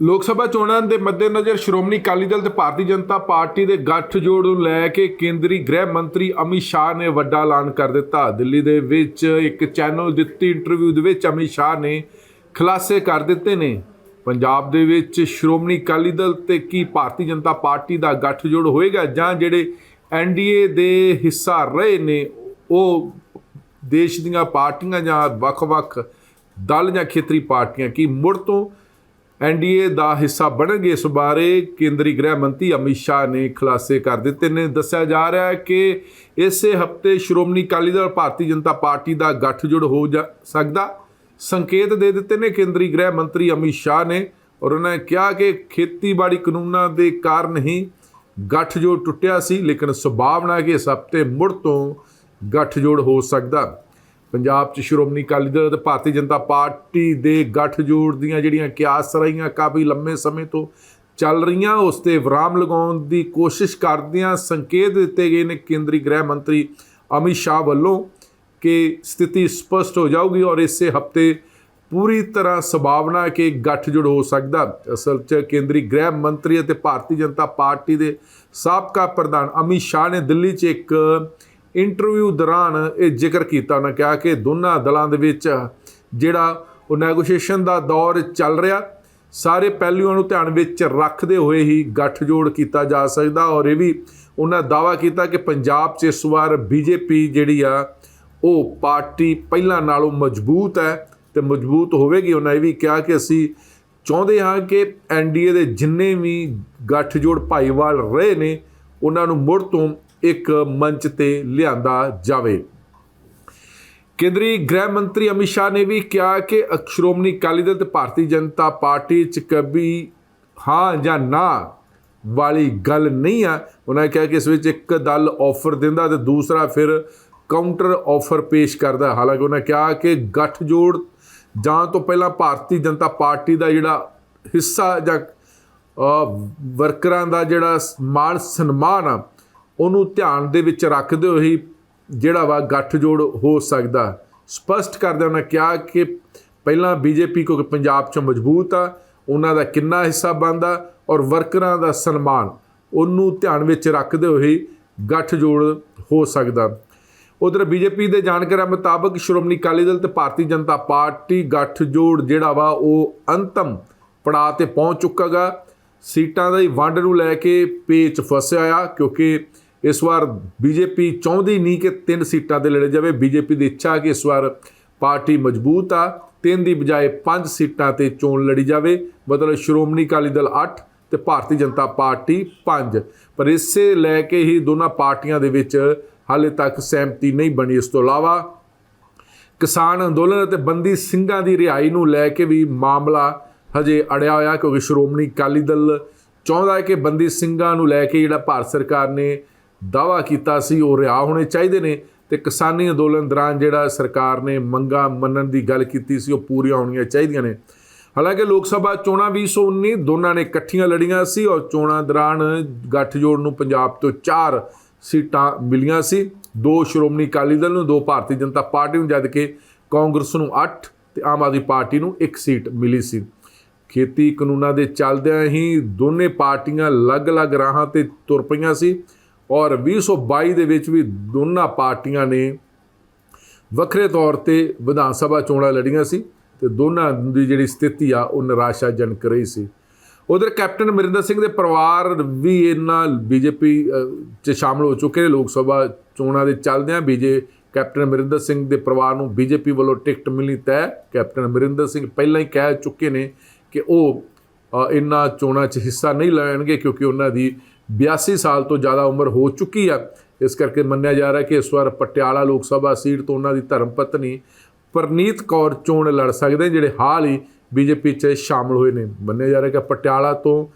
ਲੋਕ ਸਭਾ ਚੋਣਾਂ ਦੇ ਮੱਦੇਨਜ਼ਰ ਸ਼੍ਰੋਮਣੀ ਅਕਾਲੀ ਦਲ ਤੇ ਭਾਰਤੀ ਜਨਤਾ ਪਾਰਟੀ ਦੇ ਗੱਠਜੋੜ ਨੂੰ ਲੈ ਕੇ ਕੇਂਦਰੀ ਗ੍ਰਹਿ ਮੰਤਰੀ ਅਮਿਤ ਸ਼ਾਹ ਨੇ ਵੱਡਾ ਐਲਾਨ ਕਰ ਦਿੱਤਾ। ਦਿੱਲੀ ਦੇ ਵਿੱਚ ਇੱਕ ਚੈਨਲ ਦਿੱਤੀ ਇੰਟਰਵਿਊ ਦੇ ਵਿੱਚ ਅਮਿਤ ਸ਼ਾਹ ਨੇ ਖੁਲਾਸੇ ਕਰ ਦਿੱਤੇ ਨੇ। ਪੰਜਾਬ ਦੇ ਵਿੱਚ ਸ਼੍ਰੋਮਣੀ ਅਕਾਲੀ ਦਲ ਤੇ ਕੀ ਭਾਰਤੀ ਜਨਤਾ ਪਾਰਟੀ ਦਾ ਗੱਠਜੋੜ ਹੋਏਗਾ ਜਾਂ ਜਿਹੜੇ ਐਨਡੀਏ ਦੇ ਹਿੱਸਾ ਰਹੇ ਨੇ, ਉਹ ਦੇਸ਼ ਦੀਆਂ ਪਾਰਟੀਆਂ ਜਾਂ ਵੱਖ-ਵੱਖ ਦਲ ਜਾਂ ਖੇਤਰੀ ਪਾਰਟੀਆਂ ਕੀ ਮੁੜ ਤੋਂ ਐਨਡੀਏ ਦਾ ਹਿੱਸਾ ਬਣਨਗੇ ਇਸ ਬਾਰੇ ਕੇਂਦਰੀ ਗ੍ਰਹਿ ਮੰਤਰੀ ਅਮਿਤ ਸ਼ਾਹ ਨੇ ਖੁਲਾਸੇ ਕਰ ਦਿੱਤੇ ਨੇ। ਦੱਸਿਆ ਜਾ ਰਿਹਾ ਹੈ ਕਿ ਇਸੇ ਹਫ਼ਤੇ ਸ਼੍ਰੋਮਣੀ ਅਕਾਲੀ ਦਲ ਭਾਰਤੀ ਜਨਤਾ ਪਾਰਟੀ ਦਾ ਗੱਠਜੋੜ ਹੋ ਜਾ ਸਕਦਾ। ਸੰਕੇਤ ਦੇ ਦਿੱਤੇ ਨੇ ਕੇਂਦਰੀ ਗ੍ਰਹਿ ਮੰਤਰੀ ਅਮਿਤ ਸ਼ਾਹ ਨੇ ਔਰ ਉਹਨਾਂ ਨੇ ਕਿਹਾ ਕਿ ਖੇਤੀਬਾੜੀ ਕਾਨੂੰਨਾਂ ਦੇ ਕਾਰਨ ਹੀ ਗੱਠਜੋੜ ਟੁੱਟਿਆ ਸੀ, ਲੇਕਿਨ ਸੁਭਾਵਨਾ ਕਿ ਇਸ ਹਫ਼ਤੇ ਮੁੜ ਤੋਂ ਗੱਠਜੋੜ ਹੋ ਸਕਦਾ। ਪੰਜਾਬ 'ਚ ਸ਼੍ਰੋਮਣੀ ਅਕਾਲੀ ਦਲ ਅਤੇ ਭਾਰਤੀ ਜਨਤਾ ਪਾਰਟੀ ਦੇ ਗੱਠਜੋੜ ਦੀਆਂ ਜਿਹੜੀਆਂ ਕਿਆਸ ਰਹੀਆਂ ਕਾਫੀ ਲੰਮੇ ਸਮੇਂ ਤੋਂ ਚੱਲ ਰਹੀਆਂ, ਉਸ ਤੇ ਵਿਰਾਮ ਲਗਾਉਣ ਦੀ ਕੋਸ਼ਿਸ਼ ਕਰਦਿਆਂ ਸੰਕੇਤ ਦਿੱਤੇ ਗਏ ਨੇ ਕੇਂਦਰੀ ਗ੍ਰਹਿ ਮੰਤਰੀ ਅਮਿਤ ਸ਼ਾਹ ਵੱਲੋਂ ਕਿ ਸਥਿਤੀ ਸਪਸ਼ਟ ਹੋ ਜਾਊਗੀ ਔਰ ਇਸੇ ਹਫ਼ਤੇ ਪੂਰੀ ਤਰ੍ਹਾਂ ਸੰਭਾਵਨਾ ਕਿ ਗੱਠਜੋੜ ਹੋ ਸਕਦਾ। ਅਸਲ 'ਚ ਕੇਂਦਰੀ ਗ੍ਰਹਿ ਮੰਤਰੀ ਅਤੇ ਭਾਰਤੀ ਜਨਤਾ ਪਾਰਟੀ ਦੇ ਸਾਬਕਾ ਪ੍ਰਧਾਨ ਅਮਿਤ ਸ਼ਾਹ ਨੇ ਦਿੱਲੀ 'ਚ ਇੱਕ ਇੰਟਰਵਿਊ ਦੌਰਾਨ ਇਹ ਜ਼ਿਕਰ ਕੀਤਾ, ਉਹਨਾਂ ਕਿਹਾ ਕਿ ਦੋਨਾਂ ਦਲਾਂ ਦੇ ਵਿੱਚ ਜਿਹੜਾ ਉਹ ਨੈਗੋਸ਼ੀਏਸ਼ਨ ਦਾ ਦੌਰ ਚੱਲ ਰਿਹਾ, ਸਾਰੇ ਪਹਿਲੂਆਂ ਨੂੰ ਧਿਆਨ ਵਿੱਚ ਰੱਖਦੇ ਹੋਏ ਹੀ ਗੱਠਜੋੜ ਕੀਤਾ ਜਾ ਸਕਦਾ ਔਰ ਇਹ ਵੀ ਉਹਨਾਂ ਦਾਵਾ ਕੀਤਾ ਕਿ ਪੰਜਾਬ 'ਚ ਇਸ ਵਾਰ ਬੀਜੇਪੀ ਜਿਹੜੀ ਆ, ਉਹ ਪਾਰਟੀ ਪਹਿਲਾਂ ਨਾਲੋਂ ਮਜ਼ਬੂਤ ਹੈ ਤੇ ਮਜ਼ਬੂਤ ਹੋਵੇਗੀ। ਉਹਨਾਂ ਇਹ ਵੀ ਕਿਹਾ ਕਿ ਅਸੀਂ ਚਾਹੁੰਦੇ ਹਾਂ ਕਿ ਐਨਡੀਏ ਦੇ ਜਿੰਨੇ ਵੀ ਗੱਠਜੋੜ ਭਾਈਵਾਲ ਰਹੇ ਨੇ, ਉਹਨਾਂ ਨੂੰ ਮੁੜ ਤੋਂ ਇੱਕ ਮੰਚ ਤੇ ਲਿਆਂਦਾ ਜਾਵੇ। ਕੇਂਦਰੀ ਗ੍ਰਹਿ ਮੰਤਰੀ ਅਮਿਤ ਸ਼ਾਹ ਨੇ ਵੀ ਕਿਹਾ ਕਿ ਸ਼੍ਰੋਮਣੀ ਅਕਾਲੀ ਦਲ ਤੇ ਭਾਰਤੀ ਜਨਤਾ ਪਾਰਟੀ ਚ ਕਬੀ ਹਾਂ ਜਾਂ ਨਾ ਵਾਲੀ ਗੱਲ ਨਹੀਂ ਆ। ਉਹਨਾਂ ਨੇ ਕਿਹਾ ਕਿ ਇਸ ਵਿੱਚ ਇੱਕ ਦਲ ਆਫਰ ਦਿੰਦਾ ਤੇ ਦੂਸਰਾ ਫਿਰ ਕਾਊਂਟਰ ਆਫਰ ਪੇਸ਼ ਕਰਦਾ ਹਾਲਾਂਕਿ ਉਹਨਾਂ ਕਿਹਾ ਕਿ ਗੱਠਜੋੜ ਜਾਂ ਤੋਂ ਪਹਿਲਾਂ ਭਾਰਤੀ ਜਨਤਾ ਪਾਰਟੀ ਦਾ ਜਿਹੜਾ ਹਿੱਸਾ ਜਾਂ ਵਰਕਰਾਂ ਦਾ ਜਿਹੜਾ ਮਾਣ ਸਨਮਾਨ ਆ ਉਹਨੂੰ ਧਿਆਨ ਦੇ ਵਿੱਚ ਰੱਖਦੇ ਹੋਏ ਜਿਹੜਾ ਵਾ ਗੱਠਜੋੜ ਹੋ ਸਕਦਾ। ਸਪਸ਼ਟ ਕਰਦੇ ਉਹਨਾਂ ਕਿਹਾ ਕਿ ਪਹਿਲਾਂ ਬੀਜੇਪੀ ਕਿਉਂਕਿ ਪੰਜਾਬ 'ਚ ਮਜ਼ਬੂਤ ਆ, ਉਹਨਾਂ ਦਾ ਕਿੰਨਾ ਹਿੱਸਾ ਬਣਦਾ ਔਰ ਵਰਕਰਾਂ ਦਾ ਸਨਮਾਨ, ਉਹਨੂੰ ਧਿਆਨ ਵਿੱਚ ਰੱਖਦੇ ਹੋਏ ਗੱਠਜੋੜ ਹੋ ਸਕਦਾ। ਉਧਰ ਬੀਜੇਪੀ ਦੇ ਜਾਣਕਾਰਾਂ ਮੁਤਾਬਕ ਸ਼੍ਰੋਮਣੀ ਅਕਾਲੀ ਦਲ ਤੇ ਭਾਰਤੀ ਜਨਤਾ ਪਾਰਟੀ ਗੱਠਜੋੜ ਜਿਹੜਾ ਵਾ ਉਹ ਅੰਤਮ ਪੜਾਅ ਤੇ ਪਹੁੰਚ ਚੁੱਕਾਗਾ ਸੀਟਾਂ ਦੀ ਵੰਡ ਨੂੰ ਲੈ ਕੇ ਪੇਚ ਫਸਿਆ ਆ ਕਿਉਂਕਿ ਇਸ ਵਾਰ ਬੀਜੇਪੀ ਚਾਹੁੰਦੀ ਨਹੀਂ ਕਿ ਤਿੰਨ ਸੀਟਾਂ ਤੇ ਲੜੇ ਜਾਵੇ। ਬੀਜੇਪੀ ਦੀ ਇੱਛਾ ਕਿ ਇਸ ਵਾਰ ਪਾਰਟੀ ਮਜ਼ਬੂਤ ਆ। ਤਿੰਨ ਦੀ ਬਜਾਏ ਪੰਜ ਸੀਟਾਂ ਤੇ ਚੋਣ ਲੜੀ ਜਾਵੇ। ਮਤਲਬ ਸ਼੍ਰੋਮਣੀ ਅਕਾਲੀ ਦਲ 8 ਤੇ ਭਾਰਤੀ ਜਨਤਾ ਪਾਰਟੀ 5 ਪਰ ਇਸੇ ਲੈ ਕੇ ਹੀ ਦੋਨਾਂ ਪਾਰਟੀਆਂ ਦੇ ਵਿੱਚ ਹਾਲੇ ਤੱਕ ਸਹਿਮਤੀ ਨਹੀਂ ਬਣੀ। ਇਸ ਤੋਂ ਇਲਾਵਾ ਕਿਸਾਨ ਅੰਦੋਲਨ ਅਤੇ ਬੰਦੀ ਸਿੰਘਾਂ ਦੀ ਰਿਹਾਈ ਨੂੰ ਲੈ ਕੇ ਵੀ ਮਾਮਲਾ ਹਜੇ ਅੜਿਆ ਹੋਇਆ, ਕਿਉਂਕਿ ਸ਼੍ਰੋਮਣੀ ਅਕਾਲੀ ਦਲ ਚਾਹੁੰਦਾ ਹੈ ਕਿ ਬੰਦੀ ਸਿੰਘਾਂ ਨੂੰ ਲੈ ਕੇ ਜਿਹੜਾ ਭਾਰਤ ਸਰਕਾਰ ਨੇ ਦਾਵਾ ਕੀਤਾ ਸੀ, ਉਹ ਰਿਹਾ ਹੋਣੇ ਚਾਹੀਦੇ ਨੇ ਤੇ ਕਿਸਾਨੀ ਅੰਦੋਲਨ ਦੌਰਾਨ ਜਿਹੜਾ ਸਰਕਾਰ ਨੇ ਮੰਗਾਂ ਮੰਨਣ ਦੀ ਗੱਲ ਕੀਤੀ ਸੀ, ਉਹ ਪੂਰੀਆਂ ਹੋਣੀਆਂ ਚਾਹੀਦੀਆਂ ਨੇ। ਹਾਲਾਂਕਿ ਲੋਕ ਸਭਾ ਚੋਣਾਂ 2019 ਦੋਨਾਂ ਨੇ ਇਕੱਠੀਆਂ ਲੜੀਆਂ ਸੀ ਔਰ ਚੋਣਾਂ ਦੌਰਾਨ ਗੱਠਜੋੜ ਨੂੰ ਪੰਜਾਬ ਤੋਂ 4 ਸੀਟਾਂ ਮਿਲੀਆਂ ਸੀ। ਦੋ ਸ਼੍ਰੋਮਣੀ ਅਕਾਲੀ ਦਲ ਨੂੰ, ਦੋ ਭਾਰਤੀ ਜਨਤਾ ਪਾਰਟੀ ਨੂੰ ਜਦਕਿ ਕਾਂਗਰਸ ਨੂੰ 8 ਤੇ ਆਮ ਆਦਮੀ ਪਾਰਟੀ ਨੂੰ 1 ਸੀਟ ਮਿਲੀ ਸੀ। ਖੇਤੀ ਕਾਨੂੰਨਾਂ ਦੇ ਚੱਲਦਿਆਂ ਹੀ ਦੋਨੇ ਪਾਰਟੀਆਂ ਅਲੱਗ-ਅਲੱਗ ਰਾਹਾਂ ਤੇ ਤੁਰ ਪਈਆਂ ਸੀ। ਔਰ 2022 ਦੇ ਵਿੱਚ ਵੀ ਦੋਨਾਂ ਪਾਰਟੀਆਂ ਨੇ ਵੱਖਰੇ ਤੌਰ ਤੇ ਵਿਧਾਨ ਸਭਾ ਚੋਣਾਂ ਲੜੀਆਂ ਸੀ ਤੇ ਦੋਨਾਂ ਦੀ ਜਿਹੜੀ ਸਥਿਤੀ ਆ, ਉਹ ਨਿਰਾਸ਼ਾਜਨਕ ਰਹੀ ਸੀ। ਉਧਰ ਕੈਪਟਨ ਅਮਰਿੰਦਰ ਸਿੰਘ ਦੇ ਪਰਿਵਾਰ ਵੀ ਇਹਨਾਂ ਬੀਜੇਪੀ ਚ ਸ਼ਾਮਲ ਹੋ ਚੁੱਕੇ ਨੇ। ਲੋਕ ਸਭਾ ਚੋਣਾਂ ਦੇ ਚੱਲਦਿਆਂ ਬੀਜੇ ਕੈਪਟਨ ਅਮਰਿੰਦਰ ਸਿੰਘ ਦੇ ਪਰਿਵਾਰ ਨੂੰ ਬੀਜੇਪੀ ਵੱਲੋਂ ਟਿਕਟ ਮਿਲਣੀ ਤੈ। ਕੈਪਟਨ ਅਮਰਿੰਦਰ ਸਿੰਘ ਪਹਿਲਾਂ ਹੀ ਕਹਿ ਚੁੱਕੇ ਨੇ ਕਿ ਉਹ ਇਹਨਾਂ ਚੋਣਾਂ 'ਚ ਹਿੱਸਾ ਨਹੀਂ ਲੈਣਗੇ ਕਿਉਂਕਿ ਉਹਨਾਂ ਦੀ 82 ਸਾਲ ਤੋਂ ਜ਼ਿਆਦਾ ਉਮਰ ਹੋ ਚੁੱਕੀ ਆ। ਇਸ ਕਰਕੇ ਮੰਨਿਆ ਜਾ ਰਿਹਾ ਕਿ ਇਸ ਵਾਰ ਪਟਿਆਲਾ ਲੋਕ ਸਭਾ ਸੀਟ ਤੋਂ ਉਹਨਾਂ ਦੀ ਧਰਮ ਪਤਨੀ ਪਰਨੀਤ ਕੌਰ ਚੋਣ ਲੜ ਸਕਦੇ ਨੇ, ਜਿਹੜੇ ਹਾਲ ਹੀ ਬੀਜੇਪੀ 'ਚ ਸ਼ਾਮਲ ਹੋਏ ਨੇ। ਮੰਨਿਆ ਜਾ ਰਿਹਾ ਕਿ ਪਟਿਆਲਾ ਤੋਂ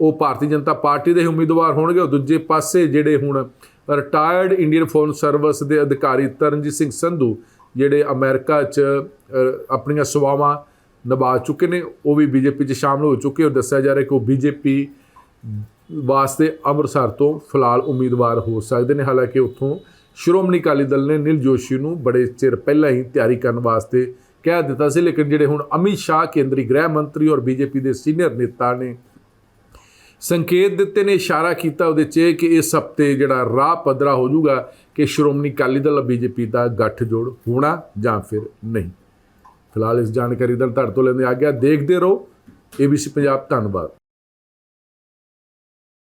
ਉਹ ਭਾਰਤੀ ਜਨਤਾ ਪਾਰਟੀ ਦੇ ਉਮੀਦਵਾਰ ਹੋਣਗੇ। ਉਹ ਦੂਜੇ ਪਾਸੇ ਜਿਹੜੇ ਹੁਣ ਰਿਟਾਇਰਡ ਇੰਡੀਅਨ ਫੋਰਨ ਸਰਵਿਸ ਦੇ ਅਧਿਕਾਰੀ ਤਰਨਜੀਤ ਸਿੰਘ ਸੰਧੂ ਜਿਹੜੇ ਅਮਰੀਕਾ 'ਚ ਆਪਣੀਆਂ ਸੇਵਾਵਾਂ ਨਿਭਾ ਚੁੱਕੇ ਨੇ ਉਹ ਵੀ ਬੀਜੇਪੀ 'ਚ ਸ਼ਾਮਲ ਹੋ ਚੁੱਕੇ। ਉਹ ਦੱਸਿਆ ਜਾ ਰਿਹਾ ਕਿ ਉਹ ਬੀਜੇਪੀ ਵਾਸਤੇ ਅੰਮ੍ਰਿਤਸਰ ਤੋਂ ਫਿਲਹਾਲ ਉਮੀਦਵਾਰ ਹੋ ਸਕਦੇ ਨੇ। ਹਾਲਾਂਕਿ ਉੱਥੋਂ ਸ਼੍ਰੋਮਣੀ ਅਕਾਲੀ ਦਲ ਨੇ ਨਿਲ ਜੋਸ਼ੀ ਨੂੰ ਬੜੇ ਚਿਰ ਪਹਿਲਾਂ ਹੀ ਤਿਆਰੀ ਕਰਨ ਵਾਸਤੇ ਕਹਿ ਦਿੱਤਾ ਸੀ, ਲੇਕਿਨ ਜਿਹੜੇ ਹੁਣ ਅਮਿਤ ਸ਼ਾਹ ਕੇਂਦਰੀ ਗ੍ਰਹਿ ਮੰਤਰੀ ਔਰ ਬੀਜੇਪੀ ਦੇ ਸੀਨੀਅਰ ਨੇਤਾ ਨੇ ਸੰਕੇਤ ਦਿੱਤੇ ਨੇ, ਇਸ਼ਾਰਾ ਕੀਤਾ ਉਹਦੇ 'ਚ ਕਿ ਇਸ ਹਫ਼ਤੇ ਜਿਹੜਾ ਰਾਹ ਪੱਧਰਾ ਹੋ ਜਾਊਗਾ ਕਿ ਸ਼੍ਰੋਮਣੀ ਅਕਾਲੀ ਦਲ ਬੀਜੇਪੀ ਦਾ ਗੱਠਜੋੜ ਹੋਣਾ ਜਾਂ ਫਿਰ ਨਹੀਂ। ਫਿਲਹਾਲ ਇਸ ਜਾਣਕਾਰੀ ਦਾ ਤੁਹਾਡੇ ਤੋਂ ਲੈਂਦੇ ਆ ਗਿਆ ਦੇਖਦੇ ਰਹੋ। ਏਬੀਸੀ ਪੰਜਾਬ, ਧੰਨਵਾਦ।